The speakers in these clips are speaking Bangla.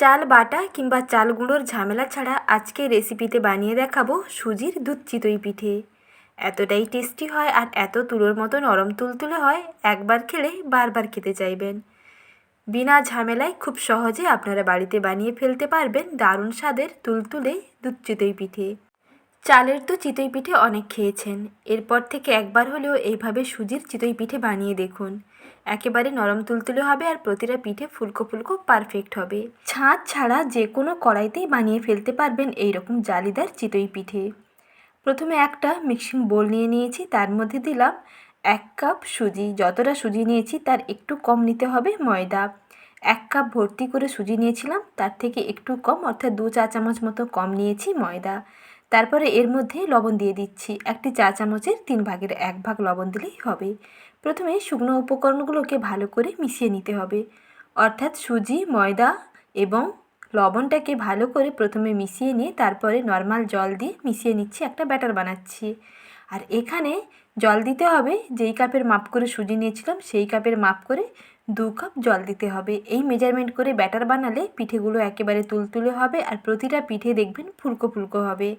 চাল বাটা কিংবা চাল গুঁড়োর ঝামেলা ছাড়া আজকে রেসিপিতে বানিয়ে দেখাবো সুজির দুধ পিঠে। এতটাই টেস্টি হয় আর এত তুলোর মতো নরম তুলতুলে হয়, একবার খেলে বারবার খেতে চাইবেন। বিনা ঝামেলায় খুব সহজে আপনারা বাড়িতে বানিয়ে ফেলতে পারবেন দারুণ স্বাদের তুলতুলে দুধ চিতই পিঠে। চালের তো চিতই পিঠে অনেক খেয়েছেন, এরপর থেকে একবার হলেও এইভাবে সুজির চিতই পিঠে বানিয়ে দেখুন। একেবারে নরম তুলতুলে হবে আর প্রতিটা পিঠে ফুলকো ফুলকো পারফেক্ট হবে। ছাঁচ ছাড়া যে কোনো কড়াইতেই বানিয়ে ফেলতে পারবেন এই রকম জালিদার চিতই পিঠে। প্রথমে একটা মিক্সিং বোল নিয়ে নিয়েছি, তার মধ্যে দিলাম এক কাপ সুজি। যতটা সুজি নিয়েছি, তার একটু কম নিতে হবে ময়দা। এক কাপ ভর্তি করে সুজি নিয়েছিলাম, তার থেকে একটু কম, অর্থাৎ দু চা চামচ মতো কম নিয়েছি ময়দা। তারপরে এর মধ্যে লবণ দিয়ে দিচ্ছি। একটি চা চামচের তিন ভাগের এক ভাগ লবণ দিলেই হবে। প্রথমে শুকনো উপকরণগুলোকে ভালো করে মিশিয়ে নিতে হবে। অর্থাৎ সুজি, ময়দা এবং লবণটাকে ভালো করে প্রথমে মিশিয়ে নিয়ে তারপরে নর্মাল জল দিয়ে মিশিয়ে নিচ্ছি, একটা ব্যাটার বানাচ্ছি। আর এখানে জল দিতে হবে, যেই কাপের মাপ করে সুজি নিয়েছিলাম, সেই কাপের মাপ করে দু কাপ জল দিতে হবে। এই মেজারমেন্ট করে ব্যাটার বানালে পিঠেগুলো একেবারে তুলতুলে হবে আর প্রতিটা পিঠে দেখবেন ফুলকো ফুলকো হবে।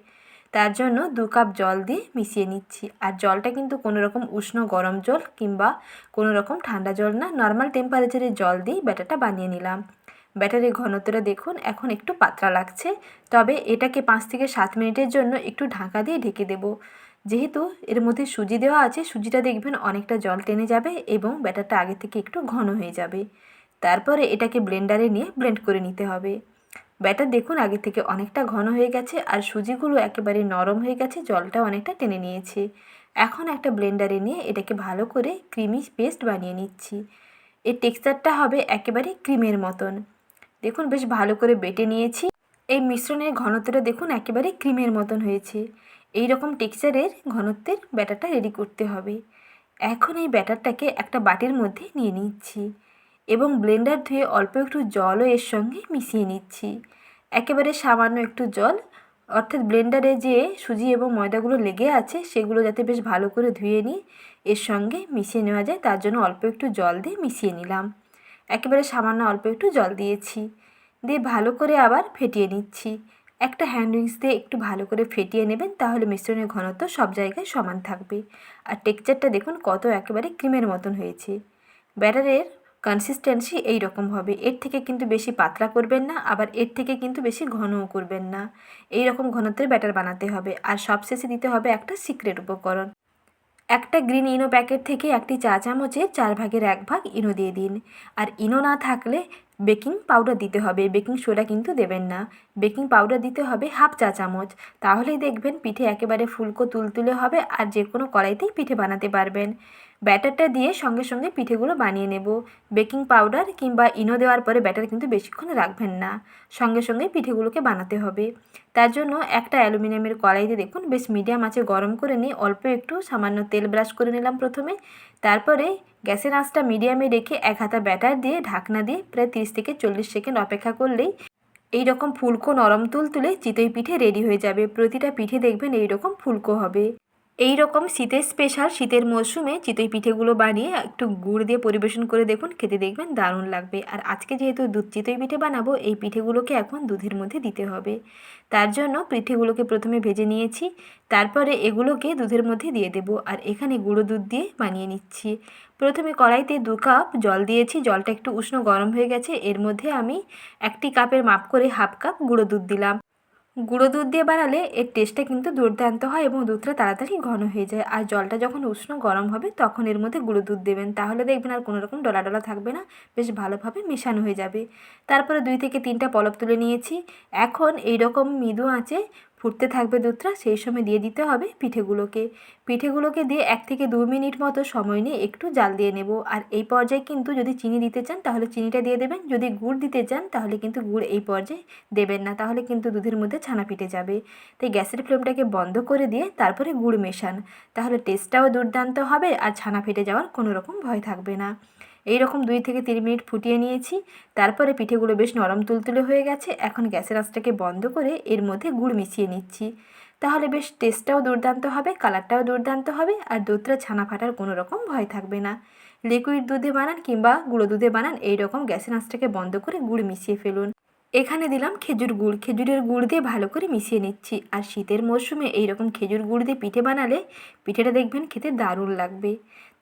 তার জন্য দু কাপ জল দিয়ে মিশিয়ে নিচ্ছি। আর জলটা কিন্তু কোনো রকম উষ্ণ গরম জল কিংবা কোনো রকম ঠান্ডা জল না নর্মাল টেম্পারেচারের জল দিয়ে ব্যাটারটা বানিয়ে নিলাম। ব্যাটারের ঘনত্বটা দেখুন, এখন একটু পাতলা লাগছে, তবে এটাকে পাঁচ থেকে সাত মিনিটের জন্য একটু ঢাকা দিয়ে ঢেকে দেব। যেহেতু এর মধ্যে সুজি দেওয়া আছে, সুজিটা দেখবেন অনেকটা জল টেনে যাবে এবং ব্যাটারটা আগে থেকে একটু ঘন হয়ে যাবে। তারপরে এটাকে ব্লেন্ডারে নিয়ে ব্লেন্ড করে নিতে হবে। ব্যাটার দেখুন আগে থেকে অনেকটা ঘন হয়ে গেছে আর সুজিগুলো একেবারে নরম হয়ে গেছে, জলটা অনেকটা টেনে নিয়েছে। এখন একটা ব্লেন্ডারে নিয়ে এটাকে ভালো করে ক্রিমি পেস্ট বানিয়ে নিচ্ছি। এর টেক্সচারটা হবে একেবারে ক্রিমের মতন। দেখুন বেশ ভালো করে বেটে নিয়েছি। এই মিশ্রণের ঘনত্বটা দেখুন একেবারে ক্রিমের মতন হয়েছে। এই রকম টেক্সচারের ঘনত্বের ব্যাটারটা রেডি করতে হবে। এখন এই ব্যাটারটাকে একটা বাটির মধ্যে নিয়ে নিচ্ছি। এবং ব্লেন্ডার ধুয়ে অল্প একটু জলও এর সঙ্গে মিশিয়ে নিচ্ছি। একেবারে সামান্য একটু জল, অর্থাৎ ব্লেন্ডারে যে সুজি এবং ময়দাগুলো লেগে আছে, সেগুলো যাতে বেশ ভালো করে ধুয়ে নিই, এর সঙ্গে মিশিয়ে নেওয়া যায়, তার জন্য অল্প একটু জল দিয়ে মিশিয়ে নিলাম। একেবারে সামান্য অল্প একটু জল দিয়েছি। দিয়ে ভালো করে আবার ফেটিয়ে নিচ্ছি। একটা হ্যান্ড উইক্স দিয়ে একটু ভালো করে ফেটিয়ে নেবেন, তাহলে মিশ্রণের ঘনত্ব সব জায়গায় সমান থাকবে। আর টেক্সচারটা দেখুন কত একেবারে ক্রিমের মতন হয়েছে। ব্যাটারের কনসিস্টেন্সি এই রকম হবে। এর থেকে কিন্তু বেশি পাতলা করবেন না, আবার এর থেকে কিন্তু বেশি ঘনও করবেন না। এই রকম ঘনত্বের ব্যাটার বানাতে হবে, আর সবশেষে দিতে হবে একটা সিক্রেট উপকরণ। একটা গ্রিন ইনো প্যাকেট থেকে একটি চা চামচে চার ভাগের এক ভাগ ইনো দিয়ে দিন। আর ইনো না থাকলে বেকিং পাউডার দিতে হবে বেকিং সোডা কিন্তু দেবেন না। বেকিং পাউডার দিতে হবে হাফ চা চামচ। তাহলেই দেখবেন পিঠে একেবারে ফুলকো তুলতুলে হবে, আর যে কোনো কড়াইতেই পিঠে বানাতে পারবেন। ব্যাটারটা দিয়ে সঙ্গে সঙ্গে পিঠেগুলো বানিয়ে নেব। বেকিং পাউডার কিংবা ইনো দেওয়ার পরে ব্যাটার কিন্তু বেশিক্ষণ রাখবেন না। সঙ্গে সঙ্গে পিঠেগুলোকে বানাতে হবে। তার জন্য একটা অ্যালুমিনিয়ামের কড়াইতে দেখুন, বেশ মিডিয়াম আছে গরম করে নিয়ে অল্প একটু সামান্য তেল ব্রাশ করে নিলাম প্রথমে। তারপরে গ্যাসের আঁচটা মিডিয়ামে রেখে এক হাতা ব্যাটার দিয়ে ঢাকনা দিয়ে প্রায় তিরিশ থেকে চল্লিশ সেকেন্ড অপেক্ষা করলেই এই রকম ফুলকো নরম তুল তুলে চিতই পিঠে রেডি হয়ে যাবে। প্রতিটা পিঠে দেখবেন এই রকম ফুলকো হবে। এই রকম শীতের স্পেশাল শীতের মরশুমে চিতই পিঠেগুলো বানিয়ে একটু গুড় দিয়ে পরিবেশন করে দেখুন, খেতে দেখবেন দারুণ লাগবে। আর আজকে যেহেতু দুধ চিতই পিঠে বানাবো, এই পিঠেগুলোকে এখন দুধের মধ্যে দিতে হবে। তার জন্য পিঠেগুলোকে প্রথমে ভেজে নিয়েছি, তারপরে এগুলোকে দুধের মধ্যে দিয়ে দেব। আর এখানে গুঁড়ো দুধ দিয়ে বানিয়ে নিচ্ছি। প্রথমে কড়াইতে দু কাপ জল দিয়েছি, জলটা একটু উষ্ণ গরম হয়ে গেছে। এর মধ্যে আমি একটি কাপের মাপ করে হাফ কাপ গুঁড়ো দুধ দিলাম। গুঁড়ো দুধ দিয়ে বানালে এর টেস্টটা কিন্তু দুর্দান্ত হয় এবং দুধটা তাড়াতাড়ি ঘন হয়ে যায়। আর জলটা যখন উষ্ণ গরম হবে, তখন এর মধ্যে গুঁড়ো দুধ দেবেন। তাহলে দেখবেন আর কোনো রকম ডলা ডলা থাকবে না, বেশ ভালোভাবে মেশানো হয়ে যাবে। তারপরে দুই থেকে তিনটা পলপ তুলে নিয়েছি। এখন এই রকম মৃদু আঁচে ফুটতে থাকবে দুধটা, সেই সময় দিয়ে দিতে হবে পিঠেগুলোকে। পিঠেগুলোকে দিয়ে এক থেকে দু মিনিট মতো সময় নিয়ে একটু জাল দিয়ে নেব। আর এই পর্যায়ে কিন্তু যদি চিনি দিতে চান, তাহলে চিনিটা দিয়ে দেবেন। যদি গুড় দিতে চান, তাহলে কিন্তু গুড় এই পর্যায়ে দেবেন না। তাহলে কিন্তু দুধের মধ্যে ছানা পিটে যাবে। তাই গ্যাসের ফ্লেমটাকে বন্ধ করে দিয়ে তারপরে গুড় মেশান। তাহলে টেস্টটাও দুর্দান্ত হবে আর ছানা ফেটে যাওয়ার কোনো রকম ভয় থাকবে না। এই রকম দুই থেকে তিন মিনিট ফুটিয়ে নিয়েছি। তারপরে পিঠেগুলো বেশ নরম তুলতুলে হয়ে গেছে। এখন গ্যাসের আঁচটাকে বন্ধ করে এর মধ্যে গুড় মিশিয়ে নিচ্ছি। তাহলে বেশ টেস্টটাও দুর্দান্ত হবে, কালারটাও দুর্দান্ত হবে, আর দুধটা ছানা ফাটার কোনো রকম ভয় থাকবে না। লিকুইড দুধে বানান কিংবা গুঁড়ো দুধে বানান এই রকম গ্যাসের আঁচটাকে বন্ধ করে গুড় মিশিয়ে ফেলুন। এখানে দিলাম খেজুর গুড়। খেজুরের গুড় দিয়ে ভালো করে মিশিয়ে নিচ্ছি। আর শীতের মরশুমে এইরকম খেজুর গুড় দিয়ে পিঠে বানালে পিঠেটা দেখবেন খেতে দারুণ লাগবে।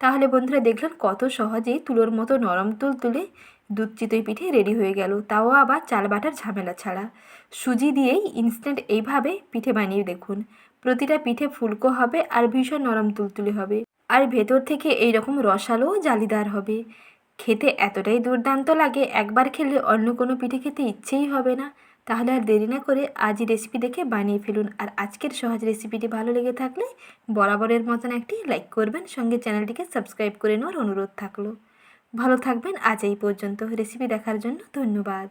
তাহলে বন্ধুরা দেখলেন কত সহজেই তুলোর মতো নরম তুল তুলে দুধ চিতই পিঠে রেডি হয়ে গেল। তাও আবার চাল বাটার ঝামেলা ছাড়া। সুজি দিয়েই ইনস্ট্যান্ট এইভাবে পিঠে বানিয়ে দেখুন। প্রতিটা পিঠে ফুলকো হবে আর ভীষণ নরম তুলতুলে হবে। আর ভেতর থেকে এইরকম রসালো ও জালিদার হবে। খেতে এতটাই দুর্দান্ত লাগে একবার খেলে অন্য কোনো পিঠে খেতে ইচ্ছেই হবে না। তাহলে আর দেরি না করে আজই রেসিপি দেখে বানিয়ে ফেলুন। আর আজকের সহজ রেসিপিটি ভালো লেগে থাকলে বরাবরের মতন একটি লাইক করবেন। সঙ্গে চ্যানেলটিকে সাবস্ক্রাইব করে নেওয়ার অনুরোধ থাকল। ভালো থাকবেন। আজ এই পর্যন্ত। রেসিপি দেখার জন্য ধন্যবাদ।